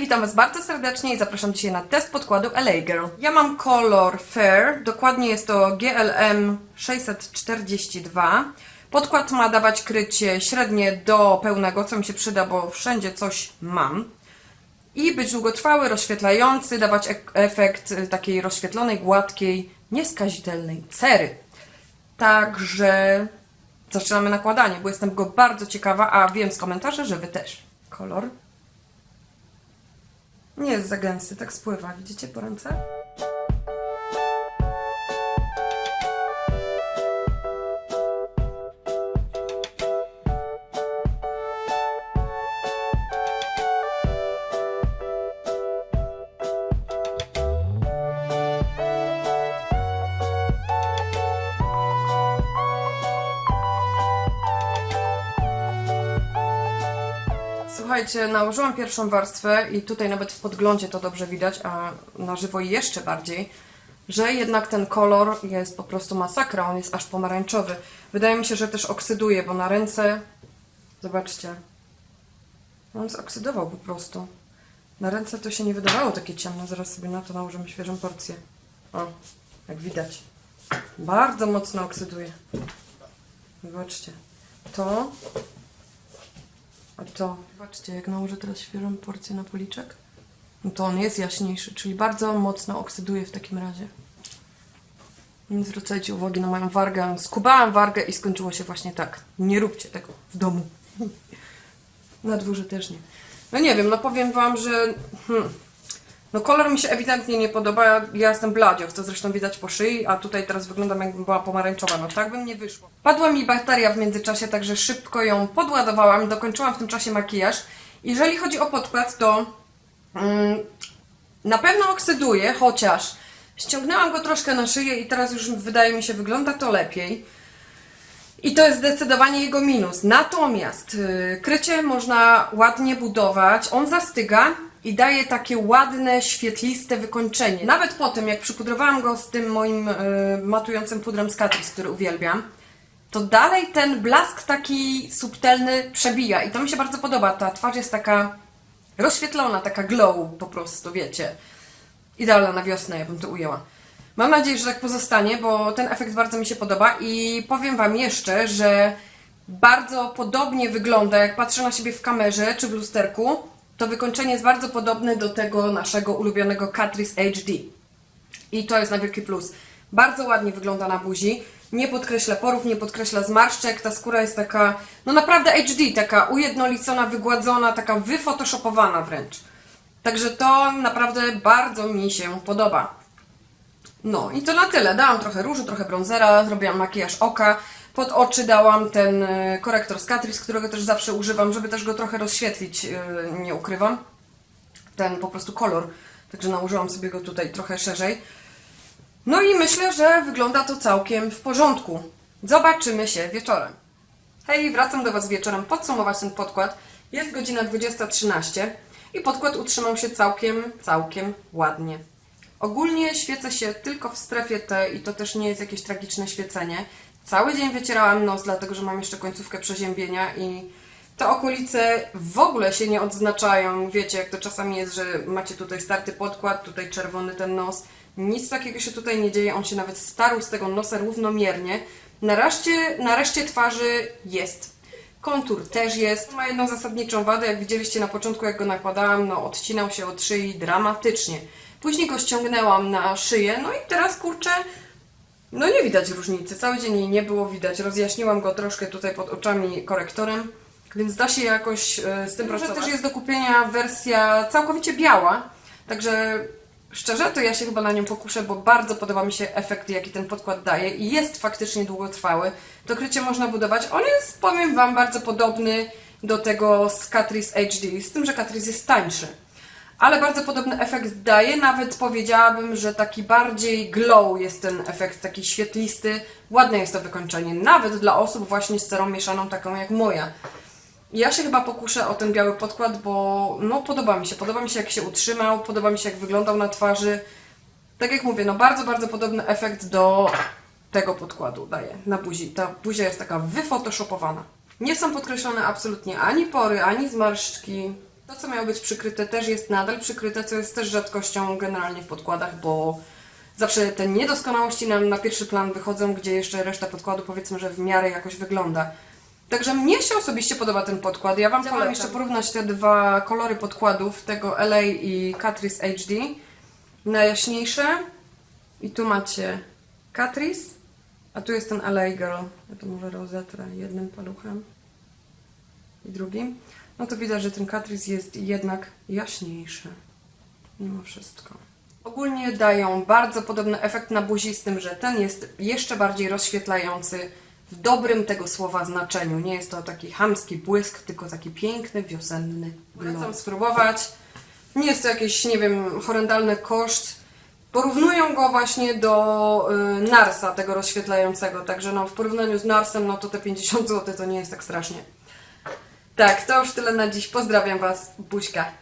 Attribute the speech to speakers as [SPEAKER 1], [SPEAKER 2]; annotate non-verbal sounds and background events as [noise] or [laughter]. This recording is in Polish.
[SPEAKER 1] Witam Was bardzo serdecznie i zapraszam dzisiaj na test podkładu LA Girl. Ja mam kolor Fair, dokładnie jest to GLM 642. Podkład ma dawać krycie średnie do pełnego, co mi się przyda, bo wszędzie coś mam. I być długotrwały, rozświetlający, dawać ek- efekt takiej rozświetlonej, gładkiej, nieskazitelnej cery. Także zaczynamy nakładanie, bo jestem go bardzo ciekawa, a wiem z komentarzy, że Wy też. Kolor. Nie jest za gęsty, tak spływa. Widzicie po ręce? Słuchajcie, nałożyłam pierwszą warstwę i tutaj nawet w podglądzie to dobrze widać, a na żywo jeszcze bardziej, że jednak ten kolor jest po prostu masakra, on jest aż pomarańczowy. Wydaje mi się, że też oksyduje, bo na ręce, zobaczcie, on zoksidował po prostu. Na ręce to się nie wydawało takie ciemne, zaraz sobie na to nałożymy świeżą porcję. O, jak widać. Bardzo mocno oksyduje. Zobaczcie. To a to, zobaczcie, jak nałożę teraz świeżą porcję na policzek, no to on jest jaśniejszy, czyli bardzo mocno oksyduje w takim razie. Nie zwracajcie uwagi na moją wargę. Skubałam wargę i skończyło się właśnie tak. Nie róbcie tego w domu. [laughs] Na dworze też nie. No nie wiem, no powiem wam, że hmm, no kolor mi się ewidentnie nie podoba. Ja, ja jestem bladzioch, co zresztą widać po szyi, a tutaj teraz wyglądam jakbym była pomarańczowa. No tak bym nie wyszło. Padła mi bateria w międzyczasie, także szybko ją podładowałam, dokończyłam w tym czasie makijaż. Jeżeli chodzi o podkład, to mm, na pewno oksyduje, chociaż ściągnęłam go troszkę na szyję i teraz już wydaje mi się wygląda to lepiej. I to jest zdecydowanie jego minus. Natomiast y, krycie można ładnie budować, on zastyga i daje takie ładne, świetliste wykończenie. Nawet po tym, jak przypudrowałam go z tym moim y, matującym pudrem z Catrice, który uwielbiam, to dalej ten blask taki subtelny przebija i to mi się bardzo podoba. Ta twarz jest taka rozświetlona, taka glow po prostu, wiecie. Idealna na wiosnę, ja bym to ujęła. Mam nadzieję, że tak pozostanie, bo ten efekt bardzo mi się podoba i powiem Wam jeszcze, że bardzo podobnie wygląda, jak patrzę na siebie w kamerze czy w lusterku, to wykończenie jest bardzo podobne do tego naszego ulubionego Catrice HD. I to jest na wielki plus. Bardzo ładnie wygląda na buzi. Nie podkreśla porów, nie podkreśla zmarszczek. Ta skóra jest taka, no naprawdę HD, taka ujednolicona, wygładzona, taka wyfotoshopowana wręcz. Także to naprawdę bardzo mi się podoba. No i to na tyle. Dałam trochę różu, trochę bronzera, zrobiłam makijaż oka. Pod oczy dałam ten e, korektor z Catrice, którego też zawsze używam, żeby też go trochę rozświetlić, e, nie ukrywam. Ten po prostu kolor. Także nałożyłam sobie go tutaj trochę szerzej. No i myślę, że wygląda to całkiem w porządku. Zobaczymy się wieczorem. Hej, wracam do Was wieczorem podsumować ten podkład. Jest godzina 20.13 i podkład utrzymał się całkiem, całkiem ładnie. Ogólnie świecę się tylko w strefie T i to też nie jest jakieś tragiczne świecenie. Cały dzień wycierałam nos, dlatego że mam jeszcze końcówkę przeziębienia i te okolice w ogóle się nie odznaczają. Wiecie, jak to czasami jest, że macie tutaj starty podkład, tutaj czerwony ten nos. Nic takiego się tutaj nie dzieje, on się nawet starł z tego nosa równomiernie. Nareszcie, na reszcie twarzy jest. Kontur też jest. Ma jedną zasadniczą wadę, jak widzieliście na początku, jak go nakładałam, no odcinał się od szyi dramatycznie. Później go ściągnęłam na szyję, no i teraz kurczę, no nie widać różnicy. Cały dzień jej nie było widać. Rozjaśniłam go troszkę tutaj pod oczami korektorem, więc da się jakoś e, z tym pracować. też jest do kupienia wersja całkowicie biała, także szczerze to ja się chyba na nią pokuszę, bo bardzo podoba mi się efekt, jaki ten podkład daje i jest faktycznie długotrwały. To krycie można budować. On jest, powiem Wam, bardzo podobny do tego z Catrice HD, z tym, że Catrice jest tańszy ale bardzo podobny efekt daje. Nawet powiedziałabym, że taki bardziej glow jest ten efekt, taki świetlisty. Ładne jest to wykończenie, nawet dla osób właśnie z cerą mieszaną, taką jak moja. Ja się chyba pokuszę o ten biały podkład, bo no podoba mi się. Podoba mi się jak się utrzymał, podoba mi się jak wyglądał na twarzy. Tak jak mówię, no bardzo, bardzo podobny efekt do tego podkładu daje na buzi. Ta buzia jest taka wyfotoshopowana. Nie są podkreślone absolutnie ani pory, ani zmarszczki. To, co miało być przykryte, też jest nadal przykryte, co jest też rzadkością generalnie w podkładach, bo zawsze te niedoskonałości nam na pierwszy plan wychodzą, gdzie jeszcze reszta podkładu powiedzmy, że w miarę jakoś wygląda. Także mnie się osobiście podoba ten podkład. Ja Wam chciałam
[SPEAKER 2] Polecam.
[SPEAKER 1] jeszcze porównać te dwa kolory podkładów, tego LA i Catrice HD. Najjaśniejsze. I tu macie Catrice, a tu jest ten LA Girl. Ja to może rozetrę jednym paluchem i drugim. No to widać, że ten Catrice jest jednak jaśniejszy. Mimo wszystko. Ogólnie dają bardzo podobny efekt na buzi, z tym, że ten jest jeszcze bardziej rozświetlający w dobrym tego słowa znaczeniu. Nie jest to taki chamski błysk, tylko taki piękny, wiosenny Polecam spróbować. Nie jest to jakiś, nie wiem, horrendalny koszt. Porównują go właśnie do y, Narsa, tego rozświetlającego. Także no, w porównaniu z Narsem, no to te 50 zł to nie jest tak strasznie. Tak, to już tyle na dziś. Pozdrawiam Was. Buźka.